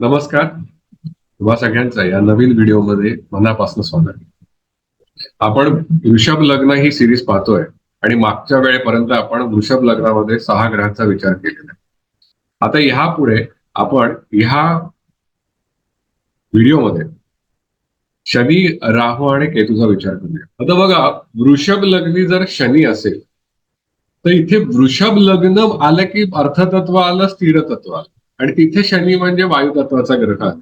नमस्कार. तुम्हा सगळ्यांचं या नवीन व्हिडिओमध्ये मनापासून स्वागत. आपण वृषभ लग्न ही सिरीज पाहतोय आणि मागच्या वेळेपर्यंत आपण वृषभ लग्नामध्ये सहा ग्रहांचा विचार केलेला आहे. आता ह्या पुढे आपण ह्या व्हिडिओमध्ये शनी राहू आणि केतूचा विचार करूया. आता बघा वृषभ लग्नी जर शनी असेल तर इथे वृषभ लग्न आलं की अर्थतत्व आलं स्थिर तत्व आलं. आणि तिथे शनी म्हणजे वायुतत्वाचा ग्रह. आहे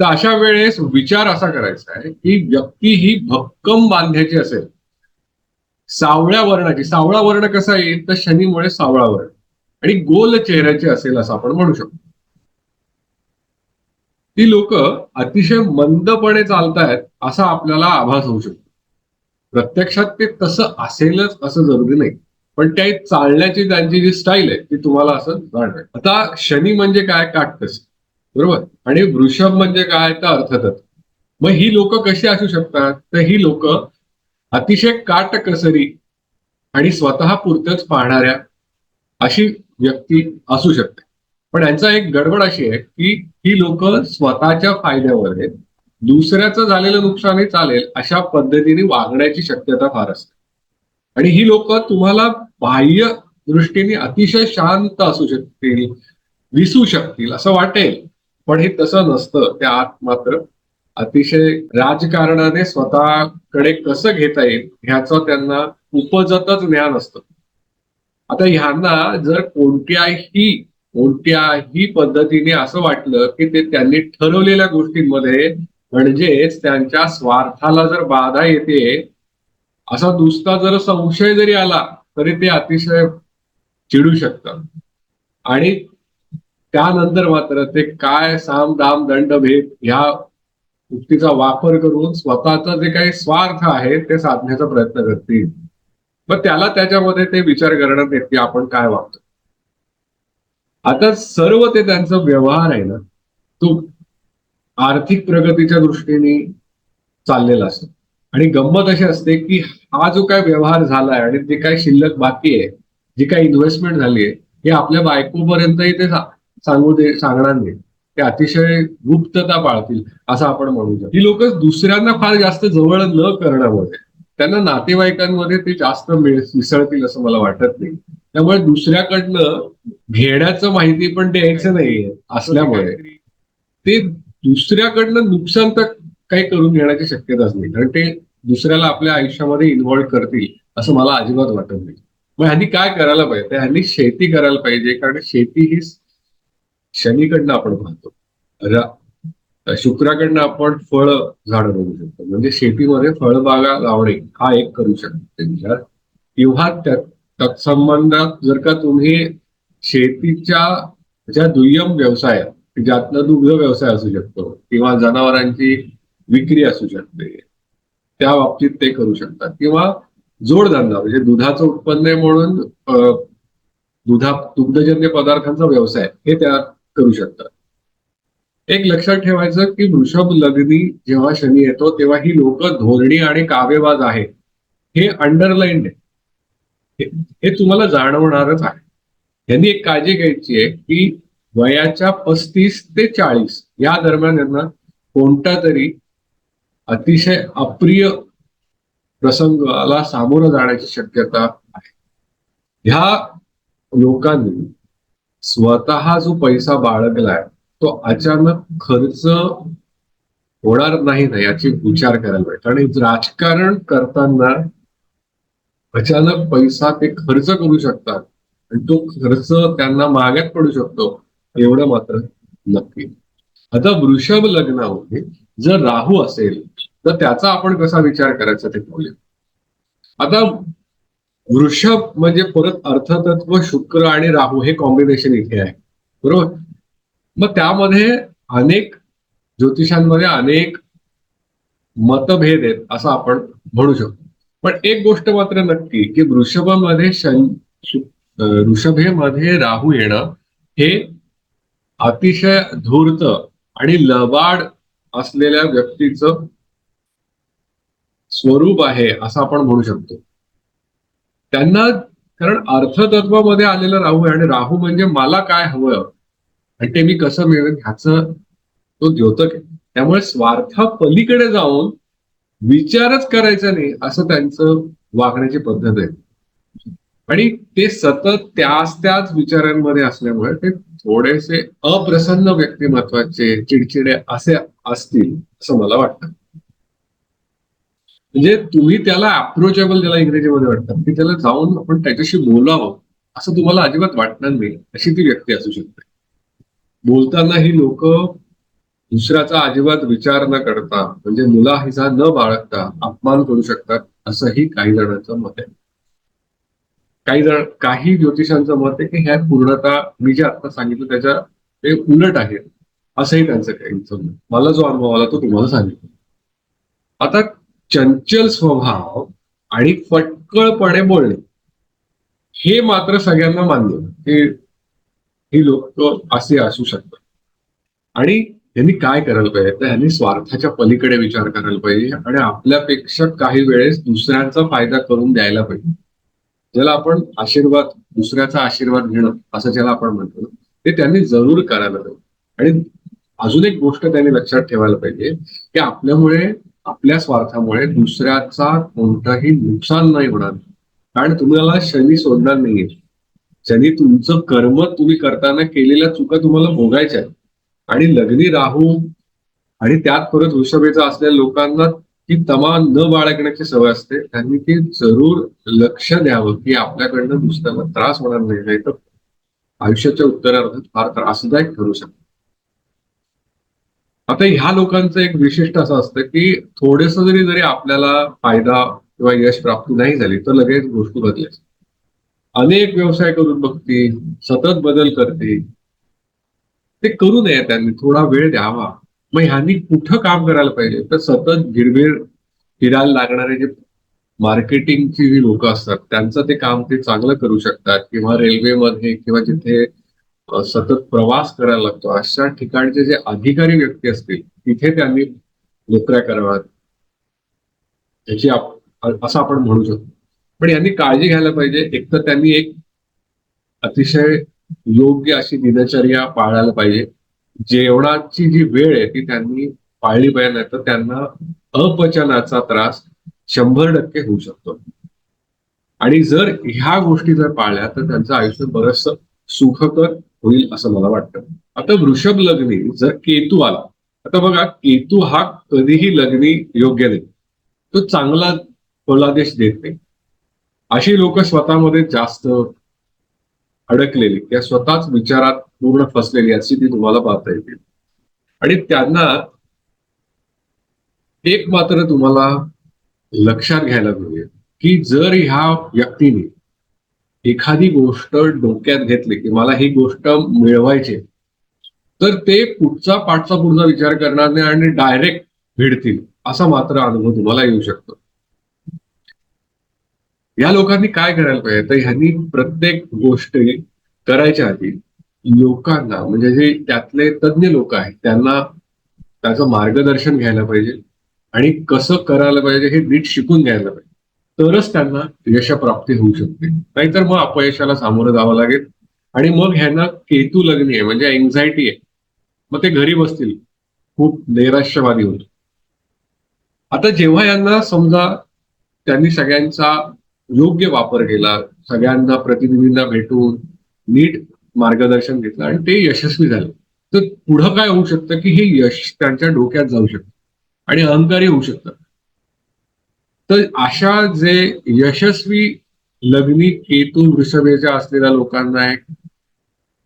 तर अशा वेळेस विचार असा करायचा आहे की व्यक्ती ही भक्कम बांध्याची असेल. सावळ्या वर्णाची सावळा वर्ण कसा येईल? तर शनीमुळे सावळा वर्ण. आणि गोल चेहऱ्याची असेल असं आपण म्हणू शकतो. ती लोक अतिशय मंदपणे चालतायत असा आपल्याला आभास होऊ शकतो. प्रत्यक्षात ते तसं असेलच असं जरुरी नाही. पण त्या चालण्याची त्यांची जी स्टाईल आहे ती तुम्हाला असं जाणवेल. आता शनी म्हणजे काय? काटकस बरोबर? आणि वृषभ म्हणजे काय? तर अर्थतत्व. मग ही लोक कशी असू शकतात? तर ही लोक अतिशय काटकसरी आणि स्वतः पुरतच पाहणाऱ्या अशी व्यक्ती असू शकते. पण यांचा एक गडबड अशी आहे की ही लोक स्वतःच्या फायद्यावर आहेत. दुसऱ्याचं झालेलं नुकसानही चालेल अशा पद्धतीने वागण्याची शक्यता फार असते. आणि ही लोक तुम्हाला बाह्य दृष्टीने अतिशय शांत असू शकतील विसू शकतील असं वाटेल. पण हे तसं नसतं. त्या आत मात्र अतिशय राजकारणाने स्वतःकडे कसं घेता येईल ह्याचं त्यांना उपजतच ज्ञान असतं. आता ह्यांना जर कोणत्याही कोणत्याही पद्धतीने असं वाटलं की ते त्यांनी ठरवलेल्या गोष्टींमध्ये म्हणजेच त्यांच्या स्वार्थाला जर बाधा येते असा दुसरा जर संशय जरी आला तरी ते अतिशय चिडू शकतात. आणि त्यानंतर मात्र ते काय साम दाम दंड भेद ह्या उक्तीचा वापर करून स्वतःचा जे काही स्वार्थ आहे ते साधण्याचा प्रयत्न करतील. मग त्याला त्याच्यामध्ये ते विचार करण्यात येत की आपण काय वागतो? आता सर्व ते त्यांचा व्यवहार आहे ना तो आर्थिक प्रगतीच्या दृष्टीने चाललेला असतो. आणि गंमत अशी असते की हा जो काय व्यवहार झालाय आणि जे काय शिल्लक बाकी आहे जी काय इन्व्हेस्टमेंट झाली आहे हे आपल्या बायकोपर्यंतही ते सांगू दे सांगणार नाही. ते अतिशय गुप्तता पाळतील असं आपण म्हणू शकतो. ही लोक दुसऱ्यांना फार जास्त जवळ न करण्यामध्ये त्यांना नातेवाईकांमध्ये ते जास्त मिसळतील असं मला वाटत नाही. त्यामुळे दुसऱ्याकडनं घेण्याचं माहिती पण द्यायचं नाहीये असल्यामुळे ते दुसऱ्याकडनं नुकसान तर काही करून घेण्याची शक्यताच नाही. कारण ते दुसऱ्याला आपल्या आयुष्यामध्ये इन्व्हॉल्व्ह करतील असं मला अजिबात वाटत नाही. मग ह्यांनी काय करायला पाहिजे? ह्यांनी शेती करायला पाहिजे. कारण शेती ही शनीकडनं आपण पाहतो. शुक्राकडनं आपण फळ झाड बघू शकतो. म्हणजे शेतीमध्ये फळबागा लावणे हा एक करू शकतो विचार. त्या तत्संबंधात जर का तुम्ही शेतीच्या ज्या दुय्यम व्यवसाय ज्यातनं दुग्ध व्यवसाय असू शकतो किंवा जनावरांची विक्री असू शकते. त्या बाबतीत ते करू शकतात. किंवा जोडधंदा म्हणजे दुधाचं उत्पन्न म्हणून दुधा दुग्धजन्य पदार्थांचा व्यवसाय हे त्या करू शकतात. एक लक्षात ठेवायचं की वृषभ लग्नी जेव्हा शनी येतो तेव्हा ही लोक धोरणी आणि काव्यवाज आहे हे अंडरलाईन आहे. हे तुम्हाला जाणवणारच आहे. यांनी एक काळजी घ्यायची आहे की वयाच्या पस्तीस ते चाळीस या दरम्यान यांना कोणता तरी अतिशय अप्रिय प्रसंगाला सामोरं जाण्याची शक्यता आहे. ह्या लोकांनी स्वतः जो पैसा बाळगलाय तो अचानक खर्च होणार नाही ना याची विचार करायला पाहिजे. आणि राजकारण करताना अचानक पैसा ते खर्च करू शकतात आणि तो खर्च त्यांना माग्यात पडू शकतो एवढं मात्र नक्की. आता वृषभ लग्नामध्ये जर राहू असेल तर त्याचा आपण कसा विचार करायचा ते पाहूया. आता वृषभ म्हणजे परत अर्थतत्व शुक्र आणि राहू हे कॉम्बिनेशन इथे आहे. बरोबर? मग त्यामध्ये अनेक ज्योतिषांमध्ये अनेक मतभेद आहेत असं आपण म्हणू शकतो. पण एक गोष्ट मात्र नक्की की वृषभामध्ये शन वृषभेमध्ये राहू येणं हे अतिशय धूर्त आणि लबाड असलेल्या व्यक्तीचं स्वरूप आहे असं आपण म्हणू शकतो. त्यांना कारण अर्थतत्वामध्ये आलेलं राहू आहे आणि राहू म्हणजे मला काय हवं आणि ते मी कसं मिळेल ह्याचं तो द्योतक आहे. त्यामुळे स्वार्था पलीकडे जाऊन विचारच करायचा नाही असं त्यांचं वागण्याची पद्धत आहे. आणि ते सतत त्याच त्याच विचारांमध्ये असल्यामुळे ते थोडेसे अप्रसन्न व्यक्तिमत्वाचे चिडचिडे असे असतील असं मला वाटतं. म्हणजे तुम्ही त्याला अप्रोचेबल त्याला इंग्रजीमध्ये वाटतात की त्याला जाऊन आपण त्याच्याशी बोलावं असं तुम्हाला अजिबात वाटणार नाही अशी ती व्यक्ती असू शकते. बोलताना ही लोक दुसऱ्याचा अजिबात विचार न करता म्हणजे मुलाहिजा न बाळगता अपमान करू शकतात असंही काही जणांचं मत आहे. काही जण काही ज्योतिषांचं मत आहे की ह्या पूर्णता मी जे आता सांगितलं त्याच्या ते उलट आहे असंही त्यांचं काही मला जो अनुभव आला तो तुम्हाला सांगितलं. आता चंचल स्वभाव आणि फटकळपणे बोलणे. हे मात्र सगळ्यांना मान्य की ही लोक असे असू शकतात. आणि यांनी काय करायला पाहिजे? तर यांनी स्वार्थाच्या पलीकडे विचार करायला पाहिजे आणि आपल्यापेक्षा काही वेळेस दुसऱ्यांचा फायदा करून द्यायला पाहिजे. ज्याला आपण आशीर्वाद दुसऱ्याचा आशीर्वाद घेणं असं ज्याला आपण म्हणतो ते त्यांनी जरूर करायला पाहिजे. आणि अजून एक गोष्ट त्यांनी लक्षात ठेवायला पाहिजे की आपल्यामुळे आपल्या स्वार्थामुळे दुसऱ्याचा कोणतंही नुकसान नाही होणार. कारण तुम्हाला शनी सोडणार नाहीये. शनी तुमचं कर्म तुम्ही करताना केलेल्या चुका तुम्हाला भोगायच्या आहेत. आणि लग्नी राहू आणि त्यात परत वृषभेचा असलेल्या लोकांना ती तमा न बाळगण्याची सवय असते. त्यांनी ती जरूर लक्ष द्यावं की आपल्याकडनं दुसऱ्याला त्रास होणार नाही. नाही तर आयुष्याच्या उत्तरार्धात फार त्रासदायक ठरू शकतो. आता ह्या लोकांचं एक विशिष्ट असं असतं की थोडस जरी जरी आपल्याला फायदा किंवा यश प्राप्त नाही झाली तर लगेच गोष्टी बदलायच्या अनेक व्यवसाय करून बघते सतत बदल करते. ते करू नये त्यांनी थोडा वेळ द्यावा. मग ह्यांनी कुठं काम करायला पाहिजे? तर सतत गिरवीर फिरायला लागणारे जे मार्केटिंगची जी लोक असतात त्यांचं ते काम ते चांगलं करू शकतात. किंवा रेल्वेमध्ये किंवा जिथे सतत प्रवास करायला लागतो. अशा ठिकाणचे जे अधिकारी व्यक्ती असतील तिथे त्यांनी नोकऱ्या कराव्यात. याची असं आपण म्हणू शकतो. पण यांनी काळजी घ्यायला पाहिजे. एक तर त्यांनी एक अतिशय योग्य अशी दिनचर्या पाळायला पाहिजे. जेवणाची जी वेळ आहे ती त्यांनी पाळली पाहिजे नाही तर त्यांना अपचनाचा त्रास शंभर टक्के होऊ शकतो. आणि जर ह्या गोष्टी जर पाळल्या तर त्यांचं आयुष्य बरंच सुखकर होईल असं मला वाटतं. आता वृषभ लग्नी जर केतू आला आता बघा केतू हा कधीही लग्नी योग्य नाही. तो चांगला फलादेश देत नाही. अशी लोक स्वतःमध्ये जास्त अडकलेली किंवा स्वतःच विचारात पूर्ण फसलेली अशी ती तुम्हाला पाहता येतील. आणि त्यांना एक मात्र तुम्हाला लक्षात घ्यायला पाहिजे की जर ह्या व्यक्तीने एखादी गोष्ट डोक्यात घेतली की मला ही गोष्ट मिळवायची तर ते पुढचा पाठचा पुढचा विचार करणार नाही आणि डायरेक्ट भिडतील असा मात्र अनुभव तुम्हाला येऊ शकतो. या लोकांनी काय करायला पाहिजे? तर ह्यांनी प्रत्येक गोष्ट करायच्या आधी लोकांना म्हणजे जे त्यातले तज्ज्ञ लोक आहेत त्यांना त्याचं मार्गदर्शन घ्यायला पाहिजे आणि कसं करायला पाहिजे हे नीट शिकून घ्यायला पाहिजे. तरच त्यांना यशप्राप्ती होऊ शकते. नाहीतर मग अपयशाला सामोरं जावं लागेल. आणि मग ह्यांना केतू लग्नी आहे म्हणजे एन्झायटी आहे. मग ते घरी बसतील. खूप नैराश्यवादी होतो. आता जेव्हा यांना समजा त्यांनी सगळ्यांचा योग्य वापर केला सगळ्यांना प्रतिनिधींना भेटून नीट मार्गदर्शन घेतलं आणि ते यशस्वी झाले तर पुढं काय होऊ शकतं की हे यश त्यांच्या डोक्यात जाऊ शकतं. आणि अहंकारी होऊ शकतात तर अशा जे यशस्वी लग्नी केतू वृषभेच्या असलेल्या लोकांना एक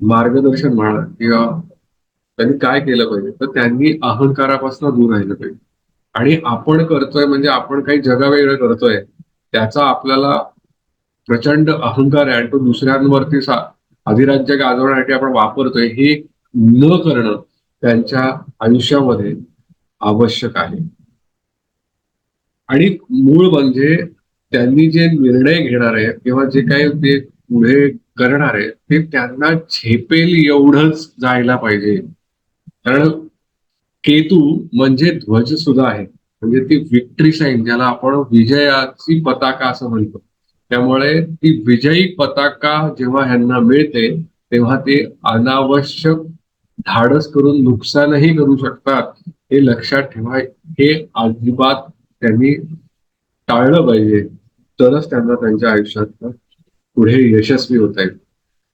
मार्गदर्शन म्हणा किंवा त्यांनी काय केलं पाहिजे तर त्यांनी अहंकारापासून दूर राहिलं पाहिजे. आणि आपण करतोय म्हणजे आपण काही जगावेगळं करतोय त्याचा आपल्याला प्रचंड अहंकार आहे आणि तो दुसऱ्यांवरती अधिराज्य गाजवण्यासाठी आपण वापरतोय हे न करणं त्यांच्या आयुष्यामध्ये आवश्यक आहे. आणि मूळ म्हणजे त्यांनी जे निर्णय घेणार आहेत किंवा जे काही ते पुढे करणार आहेत ते त्यांना झेपेल एवढंच जायला पाहिजे. कारण केतू म्हणजे ध्वज सुद्धा आहे. म्हणजे ती विक्ट्री साईन ज्याला आपण विजयाची पताका असं म्हणतो. त्यामुळे ती विजयी पताका जेव्हा ह्यांना मिळते तेव्हा ते अनावश्यक धाडस करून नुकसानही करू शकतात हे लक्षात ठेवा. हे अजिबात त्यांनी टाळलं पाहिजे. तरच त्यांना त्यांच्या आयुष्यात पुढे यशस्वी होता येईल.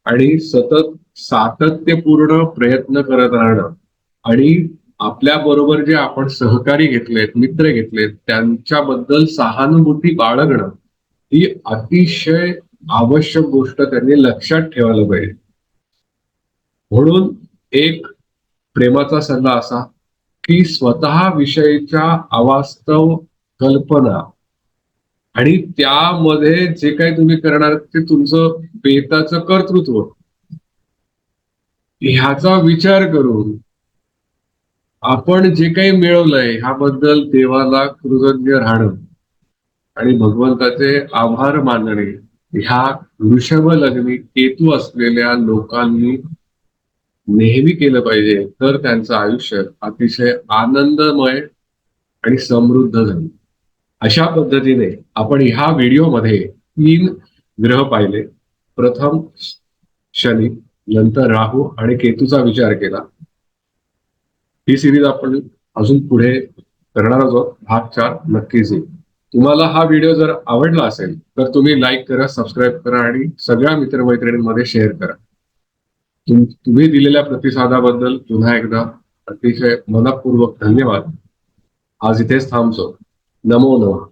आणि सतत सातत्यपूर्ण प्रयत्न करत राहणं आणि आपल्या बरोबर जे आपण सहकारी घेतलेत मित्र घेतलेत त्यांच्याबद्दल सहानुभूती बाळगणं ही अतिशय आवश्यक गोष्ट त्यांनी लक्षात ठेवायला पाहिजे. म्हणून एक प्रेमाचा सल्ला असा की स्वतः विषयीच्या अवास्तव कल्पना. आणि त्यामध्ये जे काही तुम्ही करणार ते तुमचं बेताचं कर्तृत्व. ह्याचा विचार करून आपण जे काही मिळवलंय ह्याबद्दल देवाला कृतज्ञ राहणं आणि भगवंताचे आभार मानणे ह्या वृषभ लग्नी केतू असलेल्या लोकांनी नेहमी केलं पाहिजे तर त्यांचं आयुष्य अतिशय आनंदमय आणि समृद्ध झालं. अशा पद्धतीने आपण ह्या व्हिडिओमध्ये तीन ग्रह पाहिले. प्रथम शनी नंतर राहू आणि केतूचा विचार केला. ही सिरीज आपण अजून पुढे करणार आहोत. भाग चार नक्कीच येईल. तुम्हाला हा व्हिडिओ जर आवडला असेल तर तुम्ही लाईक करा सबस्क्राईब करा आणि सगळ्या मित्रमैत्रिणींमध्ये शेअर करा. तुम तुम्ही दिलेल्या प्रतिसादाबद्दल पुन्हा एकदा अतिशय मनपूर्वक धन्यवाद. आज इथेच थांबतो. Намонова.